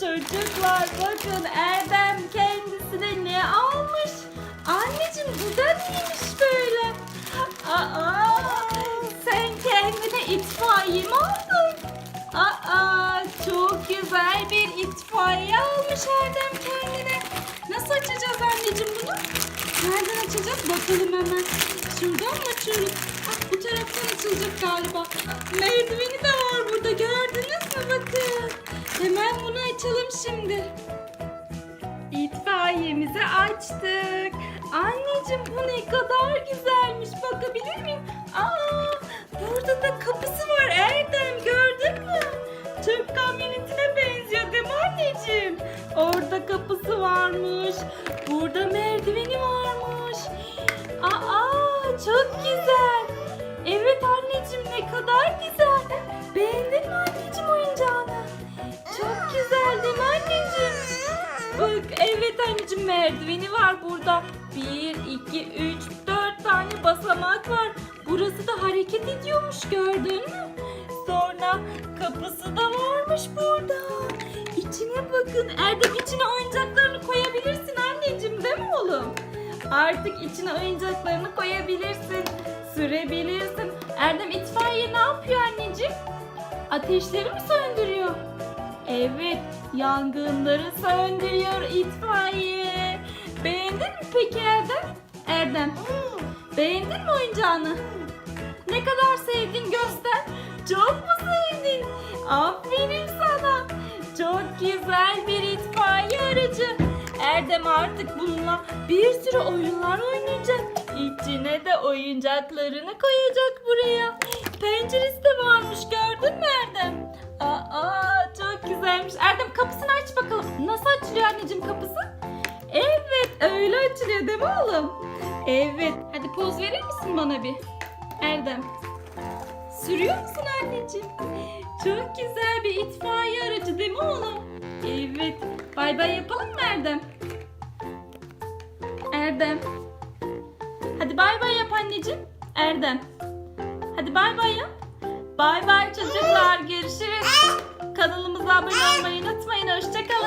Çocuklar bakın Erdem kendisine ne almış? Anneciğim da neymiş böyle? Aa, sen kendine itfaiye mi aldın? Aa, çok güzel bir itfaiye almış Erdem kendine. Nasıl açacağız anneciğim bunu? Nereden açacağız? Bakalım hemen. Şuradan mı açıyoruz? Ah, bu taraftan açılacak galiba. Merdiveni de var burada. Gördünüz mü? Bakın. Hemen bunu açalım şimdi. İtfaiyemizi açtık. Anneciğim bu ne kadar güzelmiş. Bakabilir miyim? Aa, burada da kapısı var Erdem. Gördün mü? Çöp kamyonetine benziyor değil mi anneciğim? Orada kapısı varmış. Evet anneciğim merdiveni var burada. Bir, iki, üç, dört tane basamak var. Burası da hareket ediyormuş gördün mü? Sonra kapısı da varmış burada. İçine bakın. Erdem içine oyuncaklarını koyabilirsin anneciğim değil mi oğlum? Artık içine oyuncaklarını koyabilirsin. Sürebilirsin. Erdem itfaiye ne yapıyor anneciğim? Ateşleri mi söndürüyor? Evet, yangınları söndürüyor itfaiye. Beğendin mi peki Erdem? Erdem, beğendin mi oyuncağını? Ne kadar sevdin göster. Çok mu sevdin? Aferin sana. Çok güzel bir itfaiye aracı. Erdem artık bununla bir sürü oyunlar oynayacak. İçine de oyuncaklarını koyacak buraya. Penceresi de varmış gördün mü Erdem? Aa çok güzelmiş. Erdem kapısını aç bakalım. Nasıl açılıyor anneciğim kapısı? Evet öyle açılıyor değil mi oğlum? Evet. Hadi poz verir misin bana bir? Erdem. Sürüyor musun anneciğim? Çok güzel bir itfaiye aracı değil mi oğlum? Evet. Bay bay yapalım mı Erdem? Erdem. Hadi bay bay yap anneciğim. Erdem. Hadi bay bay yap. Bay bay çocuklar. szczeka